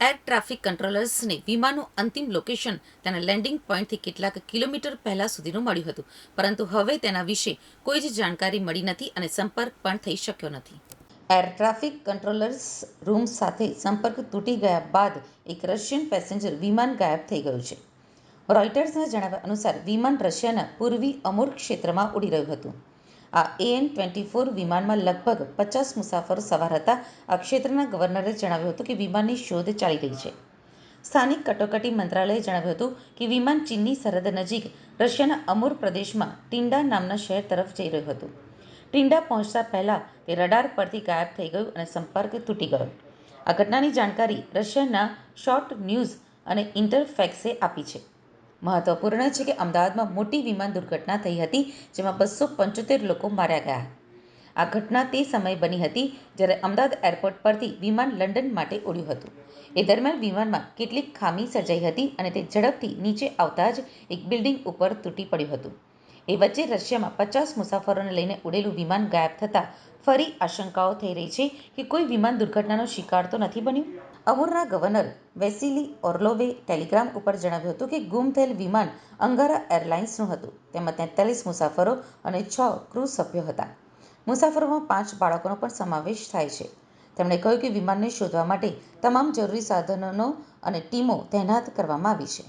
Air traffic કંટ્રોલર્સને વિમાનનું અંતિમ location તેના landing પોઈન્ટથી કેટલાક કિલોમીટર પહેલા સુધીનું મળ્યું હતું. પરંતુ હવે તેના વિશે કોઈ જ જાણકારી મળી નથી અને સંપર્ક પણ થઈ શક્યો નથી. એર ટ્રાફિક કંટ્રોલર્સ રૂમ સાથે સંપર્ક તૂટી ગયા બાદ એક રશિયન પેસેન્જર વિમાન ગાયબ થઈ ગયું છે. રોયટર્સના જણાવ્યા અનુસાર વિમાન રશિયાના પૂર્વી અમુર ક્ષેત્રમાં ઉડી રહ્યું હતું. આ એએન ટ્વેન્ટી ફોર વિમાનમાં લગભગ પચાસ મુસાફરો સવાર હતા. આ ક્ષેત્રના ગવર્નરે જણાવ્યું હતું કે વિમાનની શોધ ચાલી રહી છે. સ્થાનિક કટોકટી મંત્રાલયે જણાવ્યું હતું કે વિમાન ચીનની સરહદ નજીક રશિયાના અમુર પ્રદેશમાં ટિન્ડા નામના શહેર તરફ જઈ રહ્યું હતું. ટિન્ડા પહોંચતા પહેલાં તે રડાર પરથી ગાયબ થઈ ગયું અને સંપર્ક તૂટી ગયો. આ ઘટનાની જાણકારી રશિયાના શોર્ટ ન્યૂઝ અને ઇન્ટરફેક્સે આપી છે. મહત્વપૂર્ણ છે કે અમદાવાદમાં મોટી વિમાન દુર્ઘટના થઈ હતી, જેમાં બસો પંચોતેર લોકો માર્યા ગયા. આ ઘટના તે સમયે બની હતી, જ્યારે અમદાવાદ એરપોર્ટ પરથી વિમાન લંડન માટે ઉડ્યું હતું. એ દરમિયાન વિમાનમાં કેટલીક ખામી સર્જાઈ હતી અને તે ઝડપથી નીચે આવતા જ એક બિલ્ડિંગ ઉપર તૂટી પડ્યું હતું. એ વચ્ચે રશિયામાં પચાસ મુસાફરોને લઈને ઉડેલું વિમાન ગાયબ થતાં ફરી આશંકાઓ થઈ રહી છે કે કોઈ વિમાન દુર્ઘટનાનો શિકાર તો નથી બન્યું? અમુરના ગવર્નર વેસિલી ઓર્લોવે ટેલિગ્રામ ઉપર જણાવ્યું હતું કે ગુમ થયેલ વિમાન અંગારા એરલાઇન્સનું હતું. તેમાં તેતાલીસ મુસાફરો અને છ ક્રૂ સભ્યો હતા. મુસાફરોમાં પાંચ બાળકોનો પણ સમાવેશ થાય છે. તેમણે કહ્યું કે વિમાનને શોધવા માટે તમામ જરૂરી સાધનોનો અને ટીમો તૈનાત કરવામાં આવી છે.